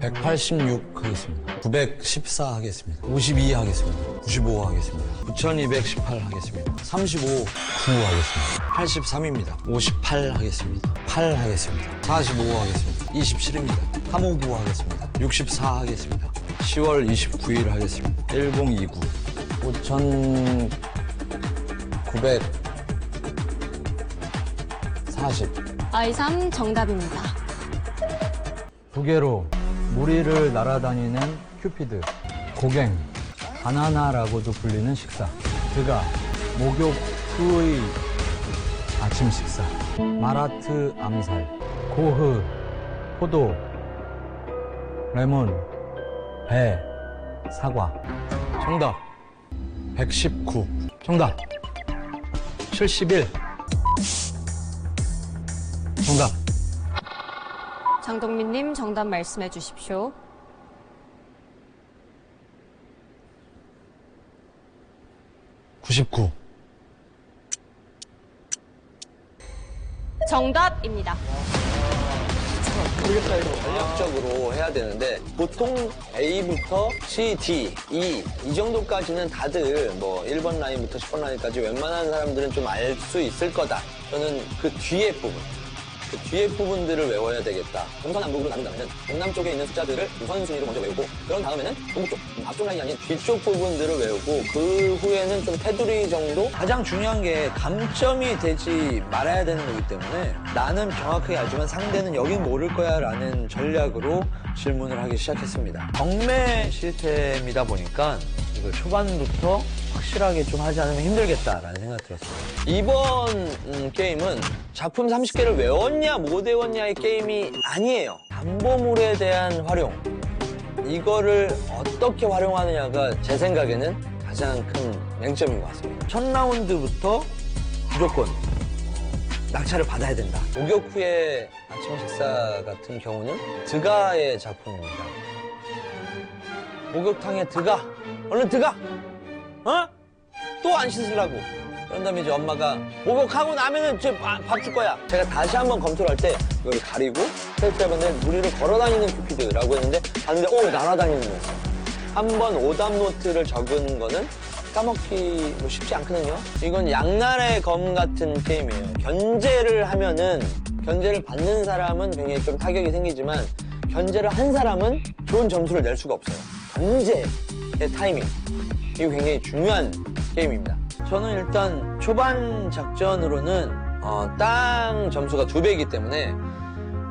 186 하겠습니다. 914 하겠습니다. 52 하겠습니다. 95 하겠습니다. 9218 하겠습니다. 35 9 하겠습니다. 83입니다. 58 하겠습니다. 8 하겠습니다. 45 하겠습니다. 27입니다. 359 하겠습니다. 64 하겠습니다. 10월 29일 하겠습니다. 1029 5940 아이삼 정답입니다. 두 개로 무리를 날아다니는 큐피드, 고갱, 바나나라고도 불리는 식사, 드가, 목욕 후의 아침 식사, 마라트 암살, 고흐, 포도, 레몬, 배, 사과. 정답 119. 정답 71. 정답 장동민님 정답 말씀해 주십시오. 구십구. 정답입니다. 전략적으로 해야 되는데 보통 A부터 C, D, E 이 정도까지는 다들 뭐 1번 라인부터 10번 라인까지 웬만한 사람들은 좀 알 수 있을 거다. 저는 그 뒤에 부분, 그 뒤에 부분들을 외워야 되겠다. 동서남북으로 나눈다면 동남 쪽에 있는 숫자들을 우선순위로 먼저 외우고 그런 다음에는 동북 쪽, 음, 앞쪽 라인이 아닌 뒤쪽 부분들을 외우고 그 후에는 좀 테두리 정도? 가장 중요한 게 감점이 되지 말아야 되는 거기 때문에 나는 정확하게 알지만 상대는 여긴 모를 거야 라는 전략으로 질문을 하기 시작했습니다. 경매 시스템이다 보니까 이걸 초반부터 확실하게 좀 하지 않으면 힘들겠다라는 생각이 들었어요. 이번 음, 게임은 작품 30개를 외웠냐 못 외웠냐의 게임이 아니에요. 담보물에 대한 활용. 이거를 어떻게 활용하느냐가 제 생각에는 가장 큰 맹점인 것 같습니다. 첫 라운드부터 무조건 낙찰을 받아야 된다. 목욕 후에 아침 식사 같은 경우는 드가의 작품입니다. 목욕탕에 드가. 얼른 드가! 어? 또 안 씻으려고. 그런 다음에 이제 엄마가 목욕하고 나면은 이제 밥 줄 거야. 제가 다시 한번 검토를 할 때 이걸 가리고 테이프에 무리를 걸어 다니는 큐피드라고 했는데 봤는데 오 날아다니는 거였어. 한번 오답 노트를 적은 거는 까먹기 뭐 쉽지 않거든요. 이건 양날의 검 같은 게임이에요. 견제를 하면은 견제를 받는 사람은 굉장히 좀 타격이 생기지만 견제를 한 사람은 좋은 점수를 낼 수가 없어요. 견제의 타이밍. 이거 굉장히 중요한 게임입니다. 저는 일단 초반 작전으로는 어, 땅 점수가 두 배이기 때문에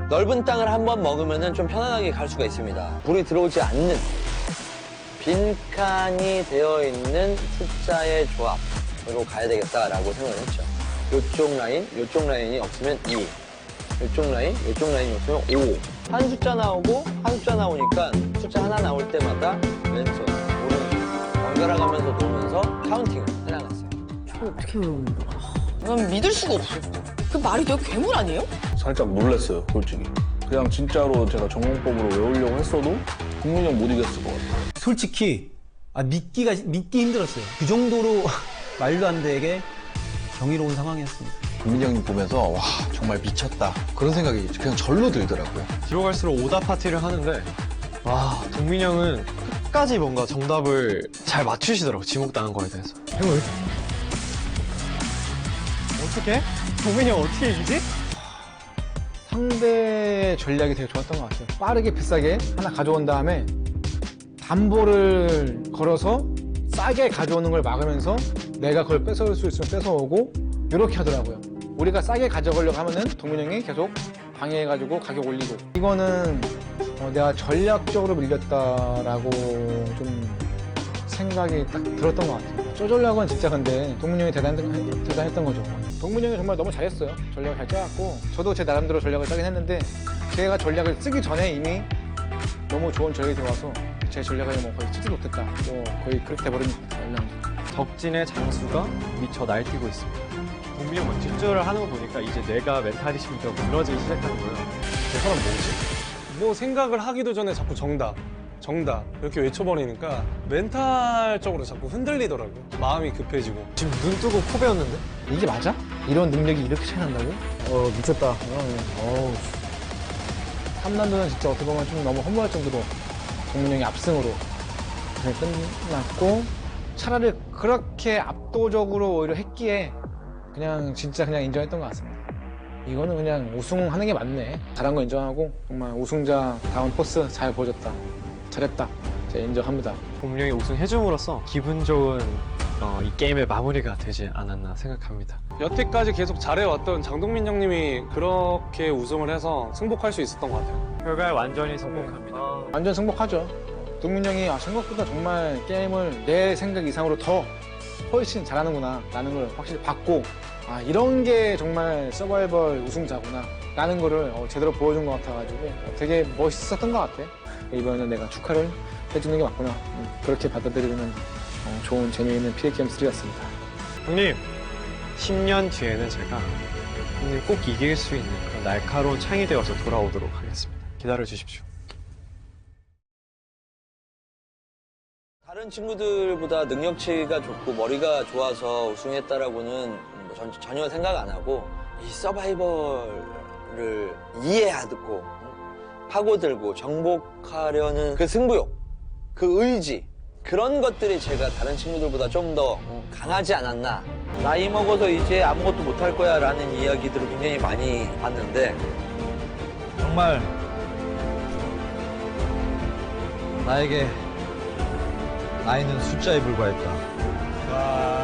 넓은 땅을 한 번 먹으면 좀 편안하게 갈 수가 있습니다. 불이 들어오지 않는 빈칸이 되어 있는 숫자의 조합으로 가야 되겠다라고 생각을 했죠. 이쪽 라인, 이쪽 라인이 없으면 2. 이쪽 라인, 이쪽 라인이 없으면 5. 한 숫자 나오고 한 숫자 나오니까 숫자 하나 나올 때마다 왼손, 번갈아 가면서 놓으면서 카운팅을 해나갔어요. 난 믿을 수가 없어. 그 말이 되게 괴물 아니에요? 살짝 놀랐어요, 솔직히. 그냥 진짜로 제가 전공법으로 외우려고 했어도 국민이 형못 이겼을 것 같아요. 솔직히 아, 믿기가 믿기 힘들었어요. 그 정도로 말도 안 되게 경이로운 상황이었습니다. 국민이 형님 보면서 와 정말 미쳤다 그런 생각이 그냥 절로 들더라고요. 뒤로 갈수록 오답 파티를 하는데 와 동민이 형은 끝까지 뭔가 정답을 잘 맞추시더라고 지목당한 거에 대해서 형 왜? 어떻게? 동민이 형 어떻게 이기지? 상대 전략이 되게 좋았던 것 같아요. 빠르게 비싸게 하나 가져온 다음에 담보를 걸어서 싸게 가져오는 걸 막으면서 내가 그걸 뺏어올 수 있으면 뺏어오고 이렇게 하더라고요. 우리가 싸게 가져가려고 하면은 동민 형이 계속 방해해가지고 가격 올리고 이거는 어, 내가 전략적으로 밀렸다라고 좀 생각이 딱 들었던 것 같아요. 저 전략은 진짜 근데 동민 형이 대단, 대단했던 거죠. 동민 형이 정말 너무 잘했어요. 전략을 잘 짜갖고 저도 제 나름대로 전략을 짜긴 했는데 제가 전략을 쓰기 전에 이미 너무 좋은 전략이 들어와서 제 전략을 뭐 거의 쓰지 못했다. 뭐 거의 그렇게 돼버린 전략. 덕진의 장수가 미쳐 날뛰고 있습니다 동민이 형 뒷줄을 하는 거 보니까 이제 내가 멘탈이 좀 무너지기 시작하는 거예요 저 사람 뭐지? 뭐 생각을 하기도 전에 자꾸 정답, 정답 이렇게 외쳐버리니까 멘탈적으로 자꾸 흔들리더라고요. 마음이 급해지고. 지금 눈 뜨고 코 베었는데? 이게 맞아? 이런 능력이 이렇게 차이 난다고? 어 미쳤다. 어, 3라운드는 진짜 어떻게 보면 좀 너무 허무할 정도로 동민이 형이 압승으로 잘 끝났고 차라리 그렇게 압도적으로 오히려 했기에 그냥 진짜 그냥 인정했던 것 같습니다. 이거는 그냥 우승하는 게 맞네. 잘한 거 인정하고 정말 우승자 다운 포스 잘 보여줬다. 잘했다. 제가 인정합니다. 형이 우승해줌으로써 기분 좋은 어, 이 게임의 마무리가 되지 않았나 생각합니다. 여태까지 계속 잘해왔던 장동민 형님이 그렇게 우승을 해서 승복할 수 있었던 것 같아요. 결과에 완전히 성공합니다. 완전 승복하죠. 동민 형이 아, 생각보다 정말 게임을 내 생각 이상으로 더 훨씬 잘하는구나 라는 걸 확실히 봤고 아 이런 게 정말 서바이벌 우승자구나 라는 거를 어, 제대로 보여준 것 같아가지고 어, 되게 멋있었던 것 같아. 이번에는 내가 축하를 해주는 게 맞구나. 음, 그렇게 받아들이는 어, 좋은 재미있는 PD게임3였습니다. 형님, 10년 뒤에는 제가 형님 꼭 이길 수 있는 그런 날카로운 창이 되어서 돌아오도록 하겠습니다. 기다려 주십시오. 다른 친구들보다 능력치가 좋고 머리가 좋아서 우승했다라고는 뭐 전, 전혀 생각 안 하고 이 서바이벌을 이해하고 파고들고 정복하려는 그 승부욕, 그 의지 그런 것들이 제가 다른 친구들보다 좀 더 강하지 않았나. 나이 먹어서 이제 아무것도 못할 거야 라는 이야기들을 굉장히 많이 봤는데 정말 나에게 나이는 숫자에 불과했다.